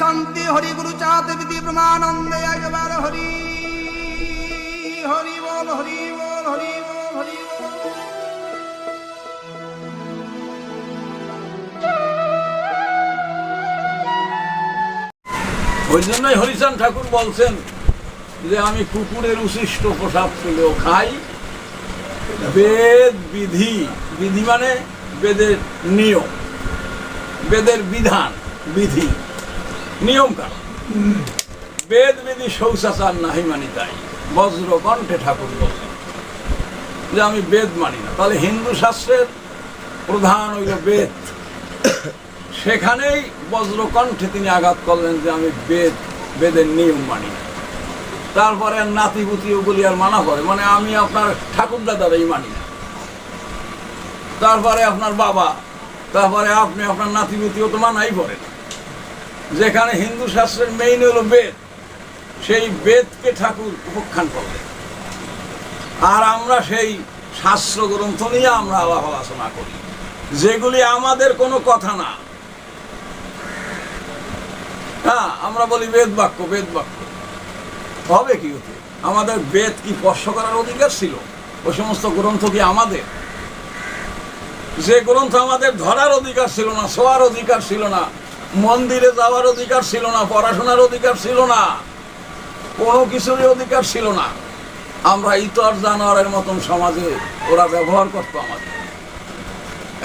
শান্তি, হরি গুরু চাঁদ বিধি প্রমানন্দে একবার হরি। হরি বল হরি বল হরি বল, হরি ওই জন্যই হরিচাঁদ ঠাকুর বলছেন যে আমি কুকুরের উশিষ্ট প্রসাদ পেলেও খাই। বেদ বিধি বিধি মানে বেদের নিয়ম, বেদের বিধান, বিধি। নিয়ম কারণ বেদ বিধি শৌচাচার নাহি মানি তাই। বজ্র কণ্ঠে ঠাকুর বলছেন যে আমি বেদ মানি না, তাহলে হিন্দু শাস্ত্রের প্রধান হইল বেদ। সেখানেই বজ্রকণ্ঠে তিনি আঘাত করলেন যে আমি বেদ, বেদের নিয়ম মানি না। তারপরে নাতিপুতি ওগুলি আর মানা করে মানে আমি আপনার ঠাকুর দাদারাই মানি না। তারপরে আপনার বাবা, তারপরে আপনি আপনার নাতিপুতিও তো মানাই করেন। যেখানে হিন্দু শাস্ত্রের মেইন হলো বেদ, সেই বেদকে ঠাকুর উপখ্যান করলেন আর আমরা সেই শাস্ত্র গ্রন্থ নিয়ে আমরা আলাপ আলোচনা করি। যেগুলি আমাদের কোনো কথা না। হ্যাঁ আমরা বলি বেদ বাক্য বেদ বাক্য। হবে কি হতে আমাদের বেদ কি স্পর্শ করার অধিকার ছিল? ওই সমস্ত গ্রন্থ কি আমাদের? যে গ্রন্থ আমাদের ধরার অধিকার ছিল না, শোয়ার অধিকার ছিল না মন্দিরে যাওয়ার অধিকার ছিল না, পড়াশোনার অধিকার ছিল না, কোনো কিছুরই অধিকার ছিল না। আমরা ইতর জানোয়ারের মতন সমাজে ওরা ব্যবহার করতো আমাদের,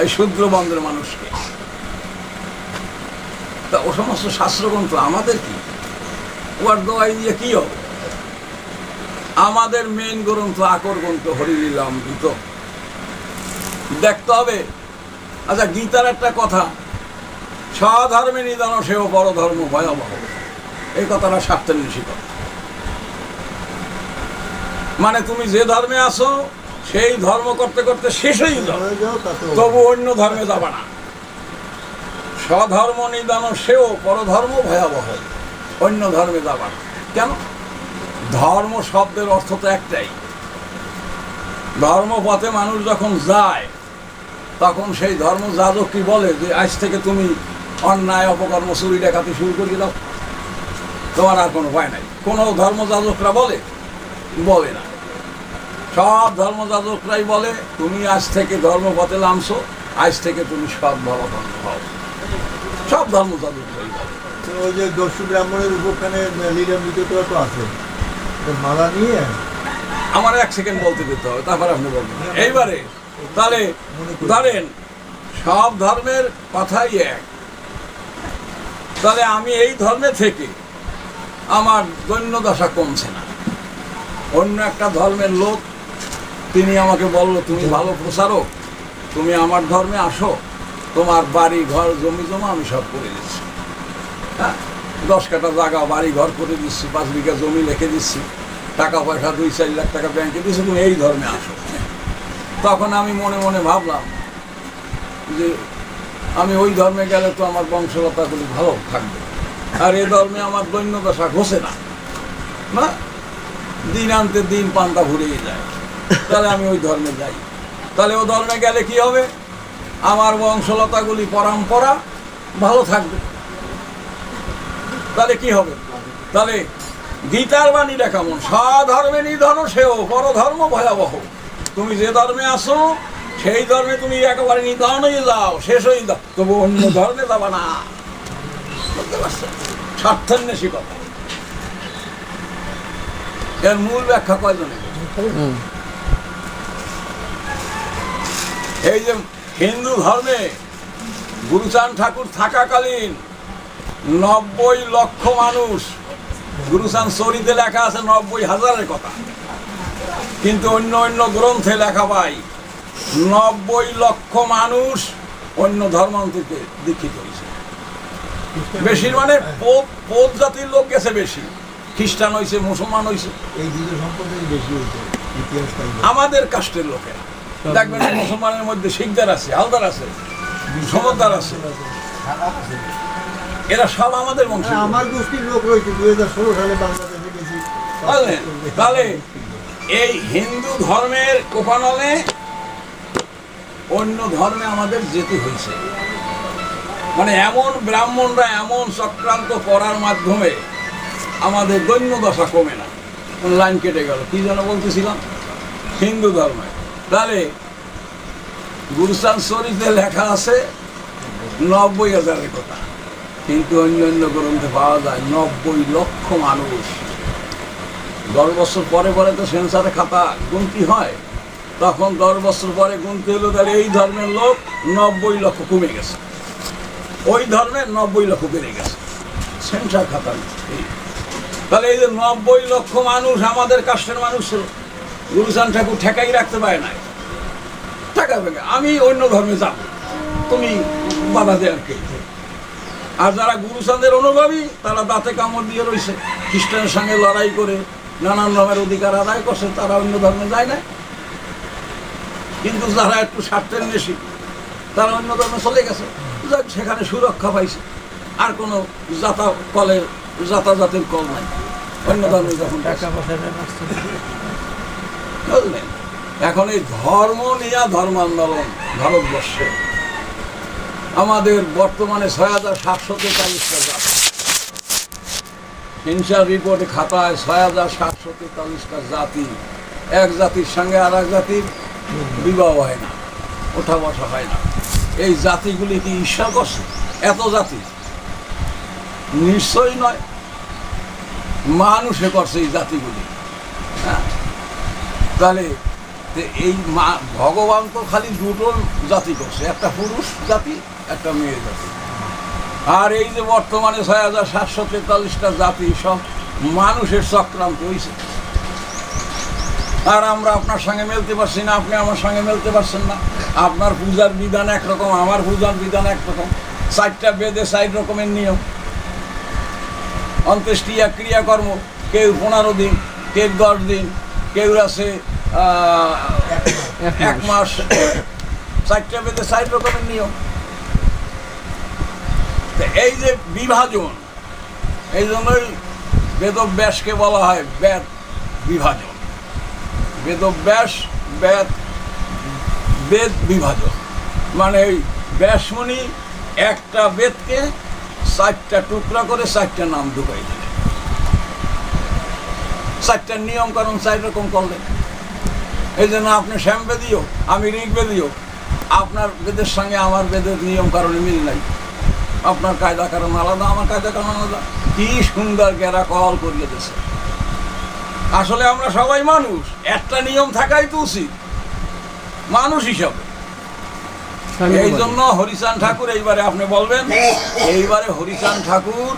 এই শূদ্র বন্ধের মানুষকে। তা ও সমস্ত শাস্ত্রগ্রন্থ আমাদের কি? ওর দোয়াই দিয়ে কি হবে? আমাদের মেন গ্রন্থ আকর গ্রন্থ হরিলীলা অমৃত। দেখতে হবে। আচ্ছা গীতার একটা কথা। স্বধর্মে নিদান, সেও বড় ধর্ম ভয়াবহ। এই কথাটা স্বার্থের নিষিদ্ধ মানে তুমি যে ধর্মে আসো সেই ধর্ম করতে করতে শেষ যাও যাও তাতে তবু অন্য ধর্মে যাবে না। স্বধর্ম, নিদান, সেও পরধর্ম, ভয়াবহ। অন্য ধর্মে যাবে না। কেন? ধর্ম শব্দের অর্থ তো একটাই। ধর্মপথে মানুষ যখন যায়, তখন সেই ধর্ম যাজক কি বলে যে, আজ থেকে তুমি অন্যায় অপকর্ম চুরি ডাকাতি শুরু করিয়ে দাও তোমার আর কোনো ভয় নাই। কোনো ধর্মযাজকরা বলে? বলে না। সব ধর্মযাজকরাই বলে তুমি আজ থেকে ধর্মপথে নামছো আজ থেকে তুমি সব ভাবাপন্ন হও। সব ধর্মযাজকরাই বলে। তো ওই যে দস্যু ব্রাহ্মণের উপখানে লিডার মৃতটা তো আছে। মালা নিয়ে? আমার এক সেকেন্ড বলতে দিতে হবে তারপর আপনি বলবেন। এইবারে তাহলে ধরেন সব ধর্মের কথাই এক। তাহলে আমি এই ধর্মে থেকে আমার দৈন্য দশা কমছে না। অন্য একটা ধর্মের লোক, তিনি আমাকে বলল, তুমি ভালো প্রচারক, তুমি আমার ধর্মে আসো, তোমার বাড়ি, ঘর, জমি জমা আমি সব করে দিচ্ছি। হ্যাঁ দশ কাটা জায়গা, বাড়ি, ঘর করে দিচ্ছি, পাঁচ বিঘা জমি লিখে দিচ্ছি, টাকা পয়সা দুই, চার লাখ টাকা ব্যাংকে দিচ্ছি, তুমি এই ধর্মে আসো। তখন আমি মনে মনে ভাবলাম যে আমি ওই ধর্মে গেলে তো আমার বংশলতাগুলি ভালো থাকবে। আর এ ধর্মে আমার দৈন্য দশা ঘষে না। দিন আনতে দিন পান্তা ঘুরিয়ে যায়। তাহলে আমি ওই ধর্মে যাই। তাহলে ও ধর্মে গেলে কি হবে? আমার বংশলতাগুলি পরম্পরা, ভালো থাকবে। তাহলে কি হবে? তাহলে গীতার বাণীটা কেমন স্বধর্মে নিধন সেও বড় ধর্ম ভয়াবহ। তুমি যে ধর্মে আসো সেই ধর্মে তুমি একেবারে নিধন হয়ে যাও শেষ হয়ে যাও। তবু অন্য ধর্মে যাবা না। বুঝতে স্বার্থান্বেষী কথা এর মূল ব্যাখ্যা কয়জনে এই যে হিন্দু ধর্মে গুরুচাঁদ ঠাকুর থাকাকালীন নব্বই লক্ষ মানুষ গুরুচান চরিতে লেখা আছে নব্বই হাজারের কথা। কিন্তু অন্য অন্য গ্রন্থে লেখা পাই নব্বই লক্ষ মানুষ অন্য ধর্মান্তরকে দীক্ষিত হয়েছে। বেশির মানে পোপ পোপ জাতির লোক গেছে বেশি। খ্রিস্টান হয়েছে মুসলমান হয়েছে। এই দুটো সম্পর্কে বেশি হয়েছে। আমাদের কাস্টের লোকেরা। দেখবেন মুসলমানের মধ্যে শিখদার আছে হালদার আছে সমদ্দার আছে। এরা সব আমাদের বংশ হ্যাঁ, আমার গোষ্ঠীর লোক রয়েছে দুই হাজার ষোলো সালে বাংলাদেশে গেছি। তাহলে এই হিন্দু ধর্মের কোপানলে অন্য ধর্মে আমাদের যেতে হয়েছে। মানে এমন ব্রাহ্মণরা, এমন চক্রান্ত করার মাধ্যমে আমাদের দৈন্য দশা কমে না। কোন লাইন কেটে গেল। কি যেন বলতেছিলাম? হিন্দু ধর্মে। তাহলে গুরুস্থান শরীফে লেখা আছে, নব্বই হাজারের কথা। কিন্তু অন্য অন্য গ্রন্থে পাওয়া যায়, নব্বই লক্ষ মানুষ। দশ বছর পরে পরে তো সেন্সারে খাতা গুনতি হয়। তখন দশ বছর পরে গুনতে হলো তাহলে এই ধর্মের লোক নব্বই লক্ষ কমে গেছে। ওই ধর্মের নব্বই লক্ষ বেড়ে গেছে। সেন্সার খাতা। তাহলে এই যে নব্বই লক্ষ মানুষ আমাদের কাস্টের মানুষ গুরুচান ঠাকুর ঠেকাই রাখতে পারে নাই। ঠেকাবে না। আমি অন্য ধর্মে যাব। তুমি বাধা দেওয়ার কে? আর যারা গুরুচাঁদের অনুভবী তারা দাঁতে কামড় দিয়ে রয়েছে। খ্রিস্টানের সঙ্গে লড়াই করে নানান রকমের অধিকার আদায় করছে, তারা অন্য ধর্মে যায় না কিন্তু যারা একটু স্বার্থের বেশি। তারা অন্য ধর্মে চলে গেছে। যাক সেখানে সুরক্ষা পাইছে। আর কোনো যাতা কলের যাতায়াতের কল নাই। অন্য ধর্মে যখন। বুঝলেন এখন এই ধর্ম নিয়ে ধর্ম আন্দোলন ভারতবর্ষে। আমাদের বর্তমানে ছয় হাজার সাতশো তেতাল্লিশটা জাতি। হিংসার রিপোর্টে খাতায় ছয় হাজার সাতশো তেতাল্লিশটা জাতি। এক জাতির সঙ্গে আর এক জাতির বিবাহ হয় না, ওঠা বসা হয় না। এই জাতিগুলি কি ঈশ্বর করছে? এত জাতি। নিশ্চয়ই নয়। মানুষে করছে এই জাতিগুলি। হ্যাঁ? তাহলে এই মা, ভগবান তো খালি দুটো জাতি করছে, একটা পুরুষ জাতি, একটা মেয়ে জাতি। আর এই যে বর্তমানে ছয় হাজার সাতশো তেতাল্লিশটা জাতি সব মানুষের চক্রান্ত হয়েছে আর আমরা আপনার সঙ্গে মেলতে পারছি না, আপনি আমার সঙ্গে মেলতে পারছেন না। আপনার পূজার বিধান একরকম, আমার পূজার বিধান একরকম। চারটা বেদে চার রকমের নিয়ম। অন্ত্যেষ্টিয়া ক্রিয়াকর্ম, কেউ পনেরো দিন, কেউ দশ দিন, কেউ আছে এক মাস। চারটা বেদে চার রকমের নিয়ম। এই যে বিভাজন, এই জন্যই বেদব্যাসকে বলা হয় বেদ বিভাজন। বেদব্যাস বেদ বেদ বিভাজন। মানে এই ব্যাসমণি একটা বেদকে চারটা টুকরা করে চারটা নাম ঢুকাই দিলেন চারটা নিয়ম কারণ চার রকম করলেন এই জন্য আপনি শ্যাম বেদিও, আমি ঋগ বেদিও, আপনার বেদের সঙ্গে আমার বেদের নিয়ম কারণে মিল নাই। আপনার কায়দা কারণ আলাদা, আমার কায়দা কারণ আলাদা। কি সুন্দর গেরা কল করিয়ে দিয়েছে। আসলে আমরা সবাই মানুষ একটা নিয়ম থাকাই তো উচিত। মানুষ হিসাবে। এই জন্য হরিচান ঠাকুর এইবারে আপনি বলবেন এইবারে হরিচান ঠাকুর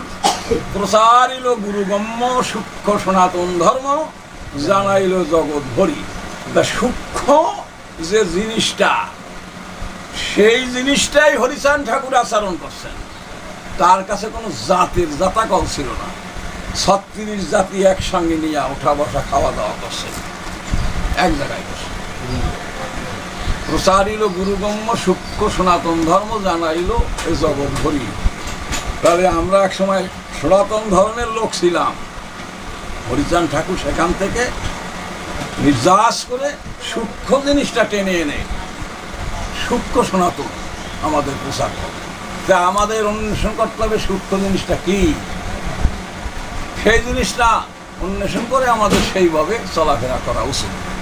প্রসারিল গুরুগম্য সূক্ষ্ম সনাতন ধর্ম জানাইল জগৎ ভরি। সূক্ষ্ম যে জিনিসটা সেই জিনিসটাই হরিচান ঠাকুর আচরণ করছেন। তার কাছে কোনো জাতির জাতাকল ছিল না। ছত্রিশ জাতি একসঙ্গে নিয়ে ওঠা বসা খাওয়া দাওয়া করছে। এক জায়গায় বসে। প্রসারিল গুরুগম্য, সূক্ষ্ম সনাতন ধর্ম জানাইল এ জগৎ ভরি। তাহলে আমরা এক সময় সনাতন ধর্মের লোক ছিলাম। হরিচান ঠাকুর সেখান থেকে নির্যাস করে সূক্ষ্ম জিনিসটা টেনে এনে সূক্ষ্ম সনাতন আমাদের প্রচার করে। তা আমাদের অন্বেষণ করতে হবে সূক্ষ্ম জিনিসটা কি? সেই জিনিসটা অন্বেষণ করে আমাদের সেইভাবে চলাফেরা করা উচিত।